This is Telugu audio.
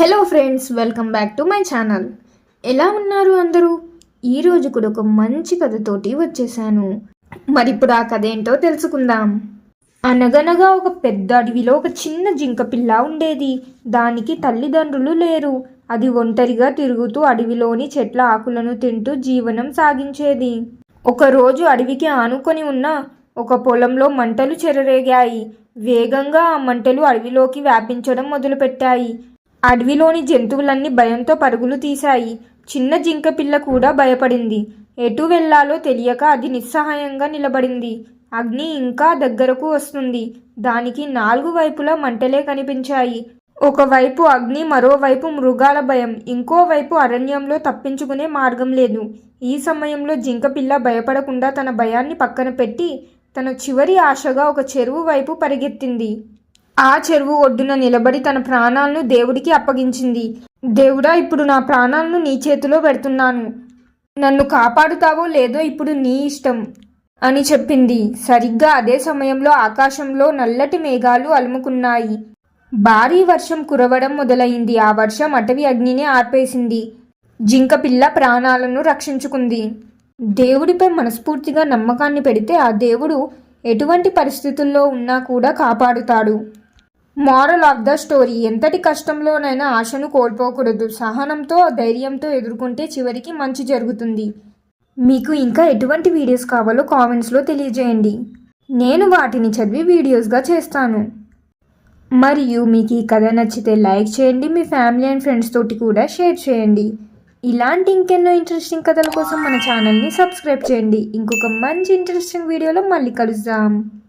Hello friends welcome back to my channel. ఎలా ఉన్నారు అందరూ? ఈరోజు కూడా ఒక మంచి కథతోటి వచ్చేసాను. మరి ఇప్పుడు ఆ కథ ఏంటో తెలుసుకుందాం. అనగనగా ఒక పెద్ద అడవిలో ఒక చిన్న జింక పిల్ల ఉండేది. దానికి తల్లిదండ్రులు లేరు. అది ఒంటరిగా తిరుగుతూ అడవిలోని చెట్ల ఆకులను తింటూ జీవనం సాగించేది. ఒకరోజు అడవికి ఆనుకొని ఉన్న ఒక పొలంలో మంటలు చెరరేగాయి. వేగంగా ఆ మంటలు అడవిలోకి వ్యాపించడం మొదలుపెట్టాయి. అడవిలోని జంతువులన్నీ భయంతో పరుగులు తీశాయి. చిన్న జింక పిల్ల కూడా భయపడింది. ఎటు వెళ్ళాలో తెలియక అది నిస్సహాయంగా నిలబడింది. అగ్ని ఇంకా దగ్గరకు వస్తుంది. దానికి నాలుగు వైపులా మంటలే కనిపించాయి. ఒకవైపు అగ్ని మరోవైపు మృగాల భయం. ఇంకోవైపు అరణ్యంలో తప్పించుకునే మార్గం లేదు. ఈ సమయంలో జింకపిల్ల భయపడకుండా తన భయాన్ని పక్కన పెట్టి తన చివరి ఆశగా ఒక చెరువు వైపు పరిగెత్తింది. ఆ చెరువు ఒడ్డున నిలబడి తన ప్రాణాలను దేవుడికి అప్పగించింది. దేవుడా ఇప్పుడు నా ప్రాణాలను నీ చేతిలో పెడుతున్నాను. నన్ను కాపాడుతావో లేదో ఇప్పుడు నీ ఇష్టం అని చెప్పింది. సరిగ్గా అదే సమయంలో ఆకాశంలో నల్లటి మేఘాలు అలుముకున్నాయి. భారీ వర్షం కురవడం మొదలైంది. ఆ వర్షం అటవీ అగ్నిని ఆర్పేసింది. జింక పిల్ల ప్రాణాలను రక్షించుకుంది. దేవుడిపై మనస్ఫూర్తిగా నమ్మకాన్ని పెడితే ఆ దేవుడు ఎటువంటి పరిస్థితుల్లో ఉన్నా కూడా కాపాడుతాడు. మారల్ ఆఫ్ ద స్టోరీ ఎంతటి కష్టంలోనైనా ఆశను కోల్పోకూడదు. సహనంతో ధైర్యంతో ఎదుర్కొంటే చివరికి మంచి జరుగుతుంది. మీకు ఇంకా ఎటువంటి వీడియోస్ కావాలో కామెంట్స్లో తెలియజేయండి. నేను వాటిని చదివి వీడియోస్గా చేస్తాను. మరియు మీకు ఈ కథ నచ్చితే లైక్ చేయండి. మీ ఫ్యామిలీ అండ్ ఫ్రెండ్స్ తోటి కూడా షేర్ చేయండి. ఇలాంటి ఇంకెన్నో ఇంట్రెస్టింగ్ కథల కోసం మన ఛానల్ని సబ్స్క్రైబ్ చేయండి. ఇంకొక మంచి ఇంట్రెస్టింగ్ వీడియోలో మళ్ళీ కలుద్దాం.